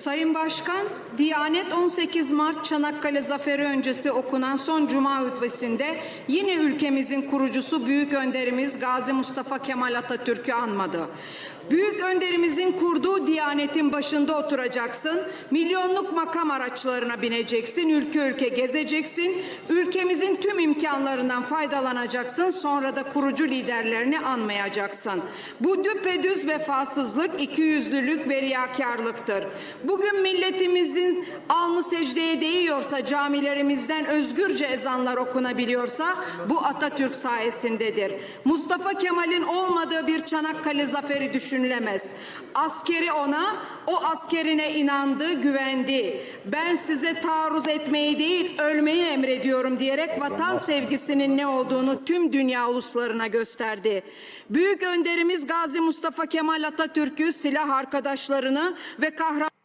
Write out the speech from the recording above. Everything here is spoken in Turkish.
Sayın Başkan, Diyanet 18 Mart Çanakkale Zaferi öncesi okunan son Cuma hutbesinde yine ülkemizin kurucusu Büyük Önderimiz Gazi Mustafa Kemal Atatürk'ü anmadı. Büyük önderimizin kurduğu Diyanet'in başında oturacaksın, milyonluk makam araçlarına bineceksin, ülke ülke gezeceksin, ülkemizin tüm imkanlarından faydalanacaksın, sonra da kurucu liderlerini anmayacaksın. Bu düpedüz vefasızlık, ikiyüzlülük ve riyakarlıktır. Bugün milletimizin alnı secdeye değiyorsa, camilerimizden özgürce ezanlar okunabiliyorsa bu Atatürk sayesindedir. Mustafa Kemal'in olmadığı bir Çanakkale zaferi düşünülemez. Askeri ona, o askerine inandı, güvendi. Ben size taarruz etmeyi değil, ölmeyi emrediyorum diyerek vatan sevgisinin ne olduğunu tüm dünya uluslarına gösterdi. Büyük önderimiz Gazi Mustafa Kemal Atatürk'ü, silah arkadaşlarını ve kahraman